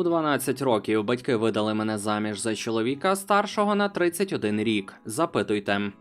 У 12 років батьки видали мене заміж за чоловіка старшого на 31 рік. Запитуйте.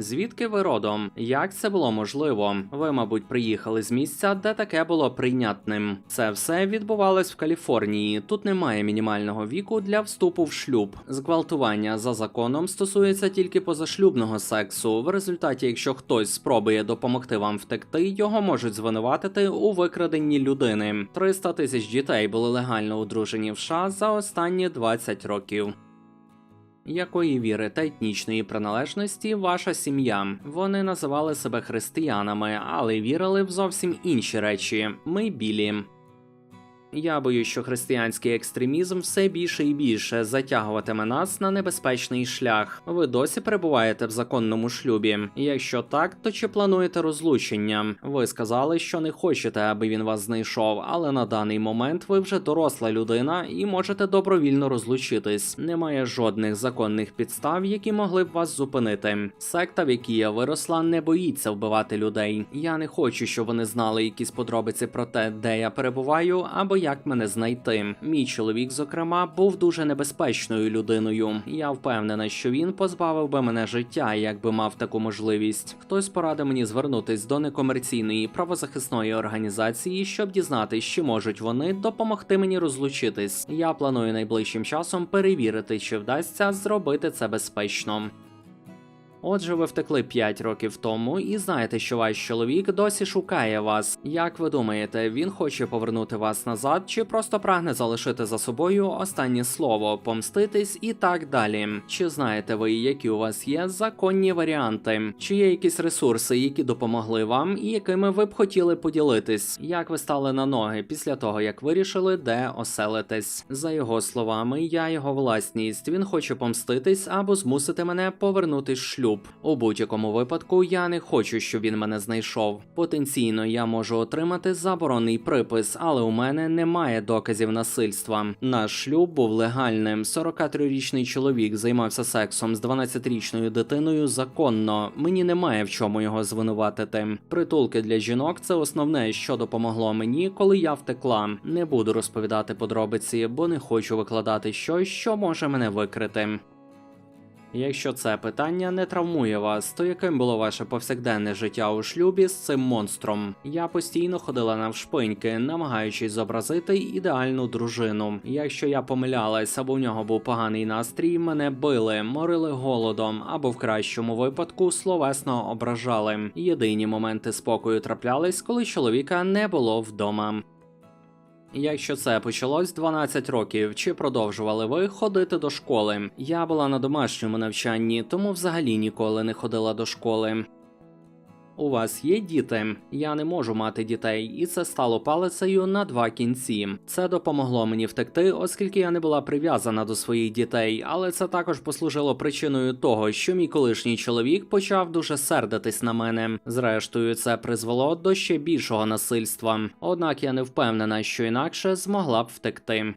Звідки ви родом? Як це було можливо? Ви, мабуть, приїхали з місця, де таке було прийнятним. Це все відбувалось в Каліфорнії. Тут немає мінімального віку для вступу в шлюб. Зґвалтування за законом стосується тільки позашлюбного сексу. В результаті, якщо хтось спробує допомогти вам втекти, його можуть звинуватити у викраденні людини. 300 тисяч дітей були легально одружені в США за останні 20 років. Якої віри та етнічної приналежності ваша сім'я? Вони називали себе християнами, але вірили в зовсім інші речі. Ми білі. Я боюсь, що християнський екстремізм все більше і більше затягуватиме нас на небезпечний шлях. Ви досі перебуваєте в законному шлюбі. Якщо так, то чи плануєте розлучення? Ви сказали, що не хочете, аби він вас знайшов, але на даний момент ви вже доросла людина і можете добровільно розлучитись. Немає жодних законних підстав, які могли б вас зупинити. Секта, в якій я виросла, не боїться вбивати людей. Я не хочу, щоб вони знали якісь подробиці про те, де я перебуваю, або як мене знайти. Мій чоловік, зокрема, був дуже небезпечною людиною. Я впевнена, що він позбавив би мене життя, якби мав таку можливість. Хтось порадив мені звернутись до некомерційної правозахисної організації, щоб дізнатись, чи можуть вони допомогти мені розлучитись. Я планую найближчим часом перевірити, чи вдасться зробити це безпечно. Отже, ви втекли 5 років тому і знаєте, що ваш чоловік досі шукає вас. Як ви думаєте, він хоче повернути вас назад, чи просто прагне залишити за собою останнє слово, помститись і так далі? Чи знаєте ви, які у вас є законні варіанти? Чи є якісь ресурси, які допомогли вам, і якими ви б хотіли поділитись? Як ви стали на ноги після того, як вирішили, де оселитесь? За його словами, я його власність. Він хоче помститись або змусити мене повернутись в шлюб. У будь-якому випадку я не хочу, щоб він мене знайшов. Потенційно я можу отримати заборонний припис, але у мене немає доказів насильства. Наш шлюб був легальним. 43-річний чоловік займався сексом з 12-річною дитиною законно. Мені немає в чому його звинуватити. Притулки для жінок це основне, що допомогло мені, коли я втекла. Не буду розповідати подробиці, бо не хочу викладати щось, що може мене викрити. Якщо це питання не травмує вас, то яким було ваше повсякденне життя у шлюбі з цим монстром? Я постійно ходила навшпиньки, намагаючись зобразити ідеальну дружину. Якщо я помилялась або в нього був поганий настрій, мене били, морили голодом, або в кращому випадку словесно ображали. Єдині моменти спокою траплялись, коли чоловіка не було вдома. Якщо це почалось 12 років, чи продовжували ви ходити до школи? Я була на домашньому навчанні, тому взагалі ніколи не ходила до школи. У вас є діти? Я не можу мати дітей, і це стало палицею на два кінці. Це допомогло мені втекти, оскільки я не була прив'язана до своїх дітей, але це також послужило причиною того, що мій колишній чоловік почав дуже сердитись на мене. Зрештою, це призвело до ще більшого насильства. Однак я не впевнена, що інакше змогла б втекти.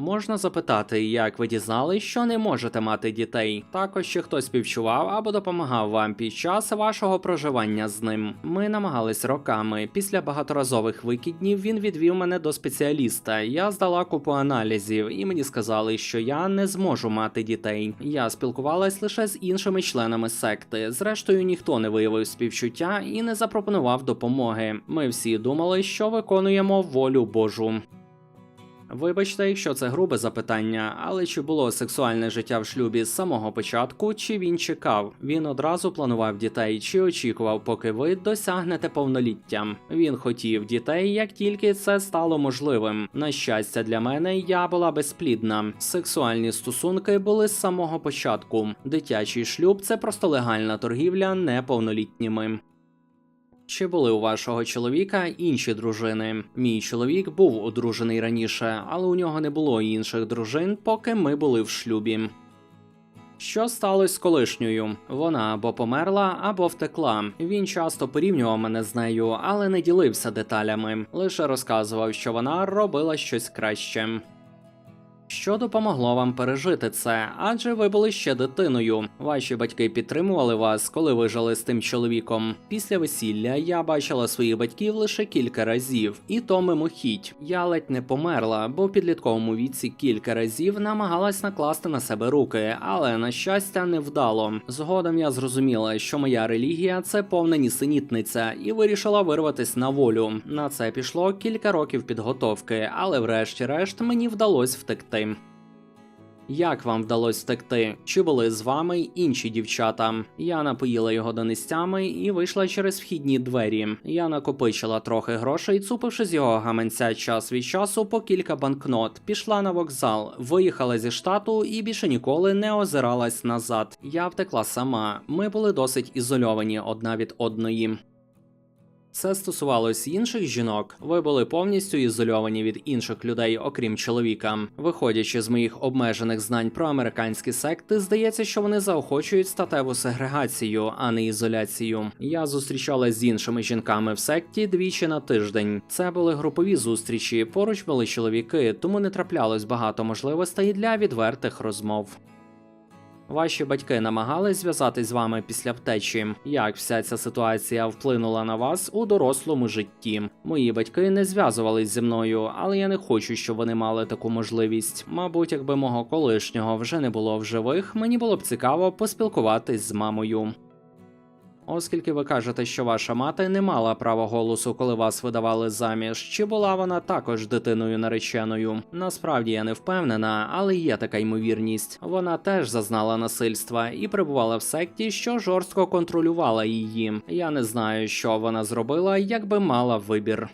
Можна запитати, як ви дізнали, що не можете мати дітей? Також чи хтось співчував або допомагав вам під час вашого проживання з ним. Ми намагались роками. Після багаторазових викиднів він відвів мене до спеціаліста. Я здала купу аналізів, і мені сказали, що я не зможу мати дітей. Я спілкувалась лише з іншими членами секти. Зрештою, ніхто не виявив співчуття і не запропонував допомоги. Ми всі думали, що виконуємо волю Божу. Вибачте, якщо це грубе запитання, але чи було сексуальне життя в шлюбі з самого початку, чи він чекав? Він одразу планував дітей, чи очікував, поки ви досягнете повноліття. Він хотів дітей, як тільки це стало можливим. На щастя, для мене я була безплідна. Сексуальні стосунки були з самого початку. Дитячий шлюб це просто легальна торгівля неповнолітніми. Чи були у вашого чоловіка інші дружини? Мій чоловік був одружений раніше, але у нього не було інших дружин, поки ми були в шлюбі. Що сталося з колишньою? Вона або померла, або втекла. Він часто порівнював мене з нею, але не ділився деталями. Лише розказував, що вона робила щось краще. Що допомогло вам пережити це? Адже ви були ще дитиною. Ваші батьки підтримували вас, коли ви жили з тим чоловіком. Після весілля я бачила своїх батьків лише кілька разів, і то мимохідь. Я ледь не померла, бо в підлітковому віці кілька разів намагалась накласти на себе руки, але на щастя не вдало. Згодом я зрозуміла, що моя релігія це повна нісенітниця, і вирішила вирватись на волю. На це пішло кілька років підготовки, але врешті-решт мені вдалося втекти. Як вам вдалося втекти? Чи були з вами інші дівчата? Я напоїла його донестями і вийшла через вхідні двері. Я накопичила трохи грошей, цупивши з його гаманця час від часу по кілька банкнот. Пішла на вокзал, виїхала зі штату і більше ніколи не озиралась назад. Я втекла сама. Ми були досить ізольовані одна від одної. Це стосувалось інших жінок. Ви були повністю ізольовані від інших людей, окрім чоловіка. Виходячи з моїх обмежених знань про американські секти, здається, що вони заохочують статеву сегрегацію, а не ізоляцію. Я зустрічалась з іншими жінками в секті двічі на тиждень. Це були групові зустрічі. Поруч були чоловіки, тому не траплялось багато можливостей для відвертих розмов. Ваші батьки намагались зв'язатись з вами після втечі. Як вся ця ситуація вплинула на вас у дорослому житті? Мої батьки не зв'язувались зі мною, але я не хочу, щоб вони мали таку можливість. Мабуть, якби мого колишнього вже не було в живих, мені було б цікаво поспілкуватись з мамою. Оскільки ви кажете, що ваша мати не мала права голосу, коли вас видавали заміж, чи була вона також дитиною нареченою? Насправді я не впевнена, але є така ймовірність. Вона теж зазнала насильства і перебувала в секті, що жорстко контролювала її. Я не знаю, що вона зробила, якби мала вибір.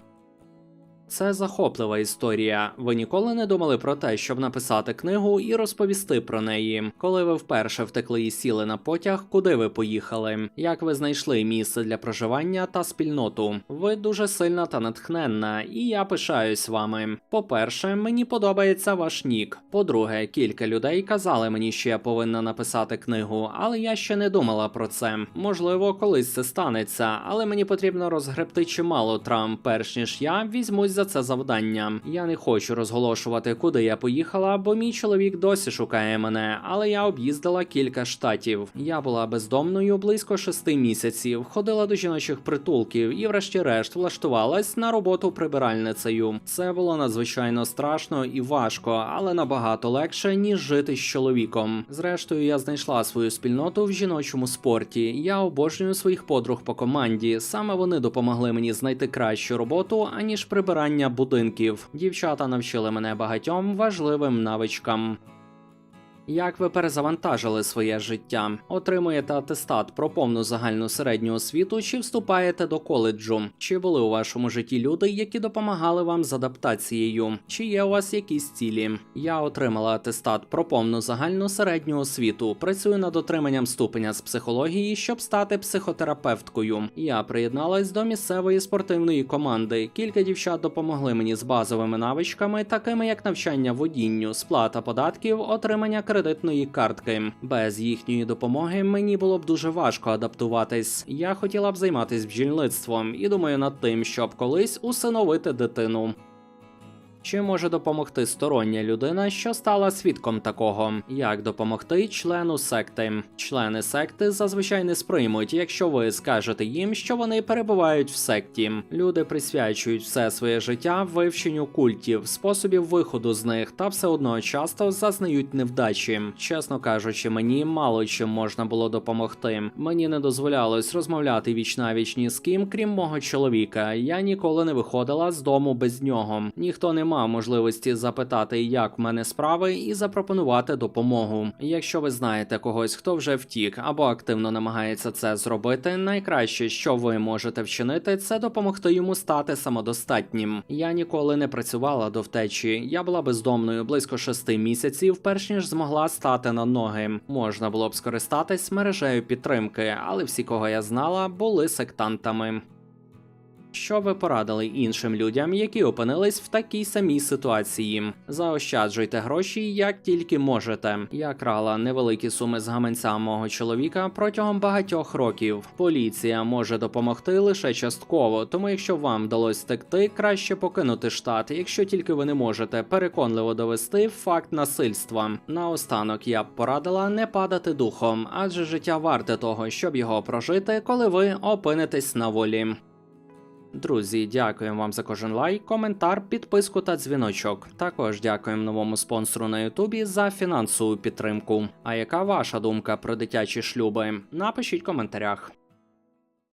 Це захоплива історія. Ви ніколи не думали про те, щоб написати книгу і розповісти про неї. Коли ви вперше втекли і сіли на потяг, куди ви поїхали? Як ви знайшли місце для проживання та спільноту? Ви дуже сильна та натхненна, і я пишаюсь вами. По-перше, мені подобається ваш нік. По-друге, кілька людей казали мені, що я повинна написати книгу, але я ще не думала про це. Можливо, колись це станеться, але мені потрібно розгребти чимало травм, перш ніж я візьмусь за це завдання. Я не хочу розголошувати, куди я поїхала, бо мій чоловік досі шукає мене, але я об'їздила кілька штатів. Я була бездомною близько шести місяців, ходила до жіночих притулків і, врешті-решт, влаштувалась на роботу прибиральницею. Це було надзвичайно страшно і важко, але набагато легше ніж жити з чоловіком. Зрештою, я знайшла свою спільноту в жіночому спорті. Я обожнюю своїх подруг по команді. Саме вони допомогли мені знайти кращу роботу аніж прибирання будинків. Дівчата навчили мене багатьом важливим навичкам. Як ви перезавантажили своє життя? Отримуєте атестат про повну загальну середню освіту чи вступаєте до коледжу? Чи були у вашому житті люди, які допомагали вам з адаптацією? Чи є у вас якісь цілі? Я отримала атестат про повну загальну середню освіту. Працюю над отриманням ступеня з психології, щоб стати психотерапевткою. Я приєдналась до місцевої спортивної команди. Кілька дівчат допомогли мені з базовими навичками, такими як навчання водінню, сплата податків, отримання кредитної картки. Без їхньої допомоги мені було б дуже важко адаптуватись. Я хотіла б займатися бджільництвом і думаю над тим, щоб колись усиновити дитину. Чи може допомогти стороння людина, що стала свідком такого? Як допомогти члену секти? Члени секти зазвичай не сприймуть, якщо ви скажете їм, що вони перебувають в секті. Люди присвячують все своє життя вивченню культів, способів виходу з них, та все одно часто зазнають невдачі. Чесно кажучи, мені мало чим можна було допомогти. Мені не дозволялось розмовляти віч навіч ні з ким, крім мого чоловіка. Я ніколи не виходила з дому без нього. Ніхто не мав можливості запитати, як в мене справи, і запропонувати допомогу. Якщо ви знаєте когось, хто вже втік або активно намагається це зробити, найкраще, що ви можете вчинити, це допомогти йому стати самодостатнім. Я ніколи не працювала до втечі. Я була бездомною близько шести місяців, перш ніж змогла стати на ноги. Можна було б скористатись мережею підтримки, але всі, кого я знала, були сектантами. Що ви порадили іншим людям, які опинились в такій самій ситуації? Заощаджуйте гроші як тільки можете. Я крала невеликі суми з гаманця мого чоловіка протягом багатьох років. Поліція може допомогти лише частково, тому якщо вам вдалося втекти, краще покинути штат, якщо тільки ви не можете переконливо довести факт насильства. Наостанок я б порадила не падати духом, адже життя варте того, щоб його прожити, коли ви опинитесь на волі. Друзі, дякуємо вам за кожен лайк, коментар, підписку та дзвіночок. Також дякуємо новому спонсору на Ютубі за фінансову підтримку. А яка ваша думка про дитячі шлюби? Напишіть в коментарях.